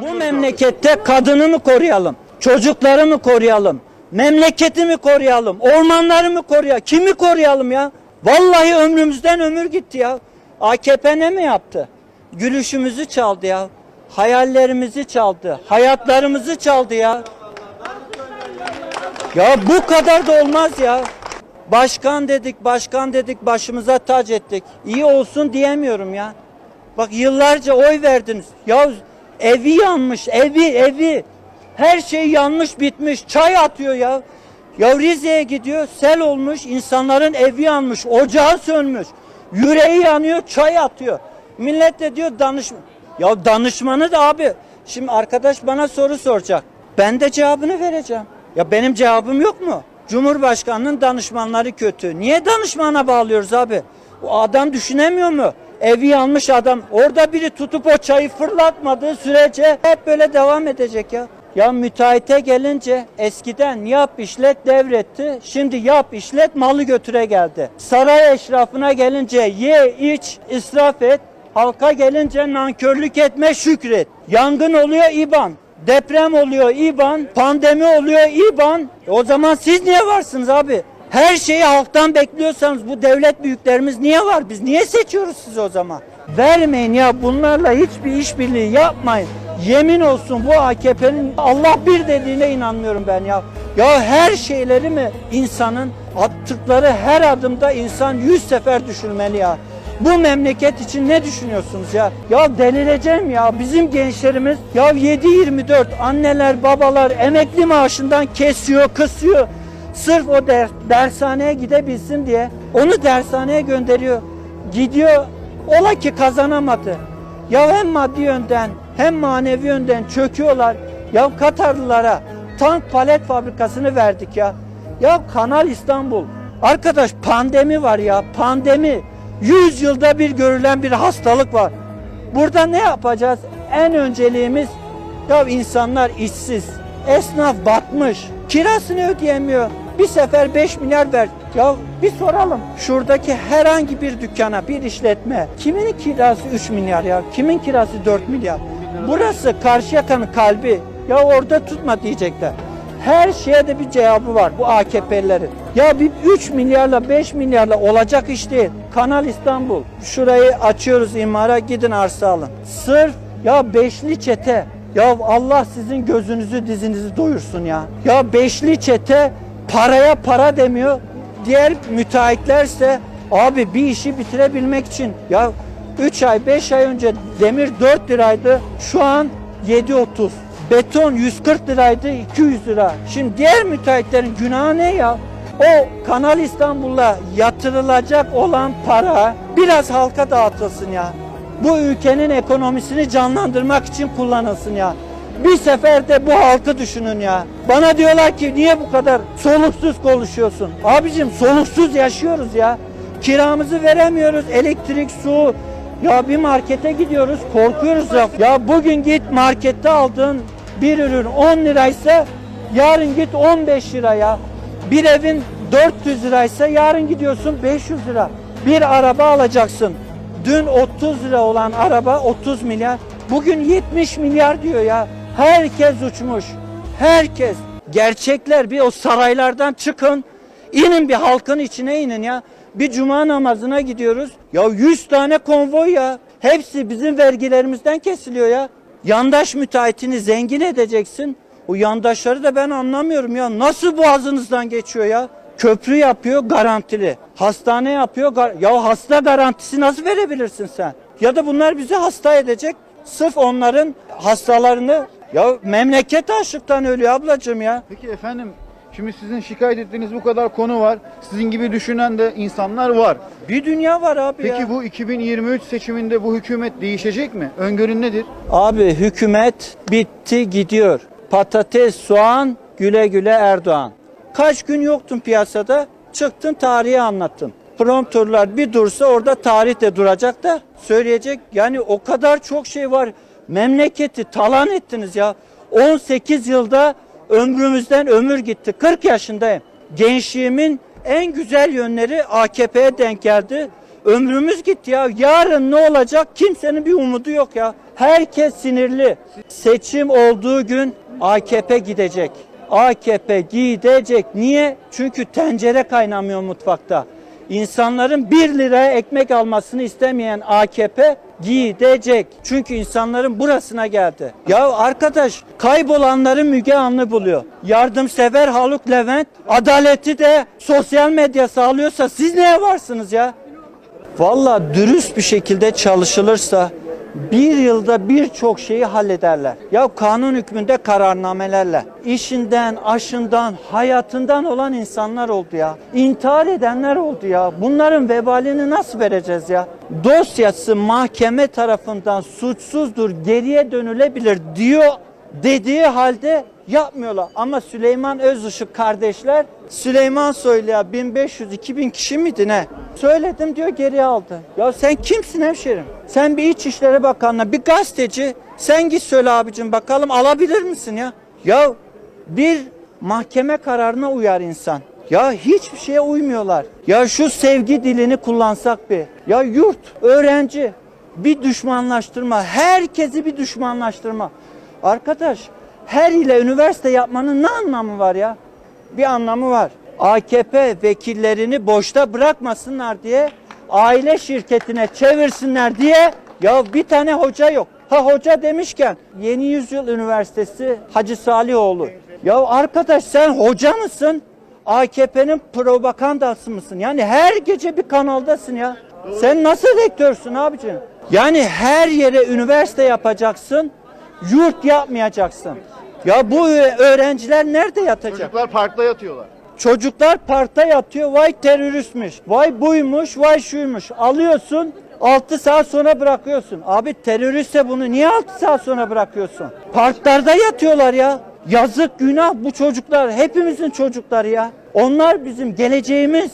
Bu memlekette kadını mı koruyalım? Çocukları mı koruyalım? Memleketi mi koruyalım? Ormanları mı koruyalım? Kimi koruyalım ya? Vallahi ömrümüzden ömür gitti ya. AKP ne mi yaptı? Gülüşümüzü çaldı ya. Hayallerimizi çaldı. Hayatlarımızı çaldı ya. Ya bu kadar da olmaz ya. Başkan dedik, başkan dedik, başımıza tac ettik. İyi olsun diyemiyorum ya. Bak yıllarca oy verdiniz. Ya evi yanmış, evi, evi. Her şey yanmış, bitmiş. Çay atıyor ya. Ya Rize'ye gidiyor, sel olmuş, insanların evi yanmış, ocağı sönmüş. Yüreği yanıyor, çay atıyor. Millet de diyor danış... Ya danışmanı da abi. Şimdi arkadaş bana soru soracak. Ben de cevabını vereceğim. Ya benim cevabım yok mu? Cumhurbaşkanının danışmanları kötü. Niye danışmana bağlıyoruz abi? O adam düşünemiyor mu? Evi yanmış adam. Orada biri tutup o çayı fırlatmadığı sürece hep böyle devam edecek ya. Ya müteahhite gelince eskiden yap işlet devretti. Şimdi yap işlet malı götüre geldi. Saray eşrafına gelince ye iç israf et. Halka gelince nankörlük etme şükret. Yangın oluyor İban. Deprem oluyor İban. Pandemi oluyor İban. E o zaman siz niye varsınız abi? Her şeyi halktan bekliyorsanız bu devlet büyüklerimiz niye var? Biz niye seçiyoruz sizi o zaman? Vermeyin ya bunlarla hiçbir işbirliği yapmayın. Yemin olsun bu AKP'nin Allah bir dediğine inanmıyorum ben ya. Ya her şeyleri mi insanın attıkları her adımda insan yüz sefer düşünmeli ya. Bu memleket için ne düşünüyorsunuz ya? Ya delireceğim ya. Bizim gençlerimiz ya 7-24 anneler babalar emekli maaşından kesiyor, kısıyor. Sırf o der, dershaneye gidebilsin diye onu dershaneye gönderiyor. Gidiyor ola ki kazanamadı. Ya hem maddi yönden hem manevi yönden çöküyorlar. Ya Katarlılara tank palet fabrikasını verdik ya. Ya Kanal İstanbul. Arkadaş pandemi var ya pandemi. 100 yılda bir görülen bir hastalık var. Burada ne yapacağız? En önceliğimiz ya insanlar işsiz. Esnaf batmış. Kirasını ödeyemiyor. Bir sefer 5 milyar ver. Ya bir soralım. Şuradaki herhangi bir dükkana, bir işletme. Kimin kirası 3 milyar ya? Kimin kirası 4 milyar? Burası Karşıyaka'nın kalbi. Ya orada tutma diyecekler. Her şeye de bir cevabı var bu AKP'lilerin. Ya bir 3 milyarla 5 milyarla olacak iş değil. Kanal İstanbul. Şurayı açıyoruz imara gidin arsa alın. Sırf ya beşli çete. Ya Allah sizin gözünüzü dizinizi doyursun ya. Ya beşli çete paraya para demiyor. Diğer müteahhitlerse abi bir işi bitirebilmek için ya 3 ay 5 ay önce demir 4 liraydı. Şu an 7.30. Beton 140 liraydı 200 lira. Şimdi diğer müteahhitlerin günahı ne ya? O Kanal İstanbul'a yatırılacak olan para biraz halka dağıtılsın ya. Bu ülkenin ekonomisini canlandırmak için kullanılsın ya. Bir seferde bu halkı düşünün ya. Bana diyorlar ki niye bu kadar soluksuz konuşuyorsun? Abicim soluksuz yaşıyoruz ya. Kiramızı veremiyoruz. Elektrik, su. Ya bir markete gidiyoruz korkuyoruz ya. Ya bugün git markette aldığın bir ürün 10 liraysa yarın git 15 liraya. Bir evin 400 liraysa yarın gidiyorsun 500 lira. Bir araba alacaksın. Dün 30 lira olan araba 30 milyar. Bugün 70 milyar diyor ya. Herkes uçmuş. Herkes. Gerçekler bir o saraylardan çıkın. İnin bir halkın içine inin ya. Bir cuma namazına gidiyoruz. Ya 100 tane konvoy ya. Hepsi bizim vergilerimizden kesiliyor ya. Yandaş müteahhitini zengin edeceksin. O yandaşları da ben anlamıyorum ya. Nasıl boğazınızdan geçiyor ya? Köprü yapıyor garantili. Hastane yapıyor. gar- ya hasta garantisi nasıl verebilirsin sen? Ya da bunlar bizi hasta edecek. Sırf onların hastalarını ya memleket açlıktan ölüyor ablacığım ya. Peki efendim şimdi sizin şikayet ettiğiniz bu kadar konu var. Sizin gibi düşünen de insanlar var. Bir dünya var abi ya. Peki bu 2023 seçiminde bu hükümet değişecek mi? Öngörün nedir? Abi hükümet bitti gidiyor. Patates, soğan, güle güle Erdoğan. Kaç gün yoktun piyasada? Çıktın tarihi anlattın. Prompterlar bir dursa orada tarih de duracak da söyleyecek. Yani o kadar çok şey var. Memleketi talan ettiniz ya. 18 yılda ömrümüzden ömür gitti. 40 yaşındayım. Gençliğimin en güzel yönleri AKP'ye denk geldi. Ömrümüz gitti ya. Yarın ne olacak? Kimsenin bir umudu yok ya. Herkes sinirli. Seçim olduğu gün AKP gidecek. AKP gidecek. Niye? Çünkü tencere kaynamıyor mutfakta. İnsanların 1 liraya ekmek almasını istemeyen AKP gidecek. Çünkü insanların burasına geldi. Ya arkadaş kaybolanları Müge Anlı buluyor. Yardımsever Haluk Levent adaleti de sosyal medya sağlıyorsa siz neye varsınız ya? Valla dürüst bir şekilde çalışılırsa bir yılda birçok şeyi hallederler. Ya kanun hükmünde kararnamelerle. işinden, aşından, hayatından olan insanlar oldu ya. İntihar edenler oldu ya. Bunların vebalini nasıl vereceğiz ya? Dosyası mahkeme tarafından suçsuzdur, geriye dönülebilir diyor dediği halde yapmıyorlar. Ama Süleyman Özışık kardeşler Süleyman Soylu'ya 1500-2000 kişi miydi ne? Söyledim diyor geri aldı. Ya sen kimsin hemşerim? Sen bir İçişleri Bakanı'na bir gazeteci sen git söyle abicim bakalım alabilir misin ya? Ya bir mahkeme kararına uyar insan. Ya hiçbir şeye uymuyorlar. Ya şu sevgi dilini kullansak bir. Ya yurt, öğrenci, bir düşmanlaştırma, herkesi bir düşmanlaştırma. Arkadaş her ile üniversite yapmanın ne anlamı var ya? Bir anlamı var. AKP vekillerini boşta bırakmasınlar diye aile şirketine çevirsinler diye ya bir tane hoca yok. Ha hoca demişken Yeni Yüzyıl Üniversitesi Hacı Salihoğlu. Ya arkadaş sen hoca mısın? AKP'nin propagandası mısın? Yani her gece bir kanaldasın ya. Sen nasıl rektörsün abicim? Yani her yere üniversite yapacaksın, yurt yapmayacaksın. Ya bu öğrenciler nerede yatacak? Çocuklar parkta yatıyorlar. Çocuklar parkta yatıyor. Vay teröristmiş. Vay buymuş, vay şuymuş. Alıyorsun 6 saat sonra bırakıyorsun. Abi teröristse bunu niye 6 saat sonra bırakıyorsun? Parklarda yatıyorlar ya. Yazık günah bu çocuklar. Hepimizin çocukları ya. Onlar bizim geleceğimiz.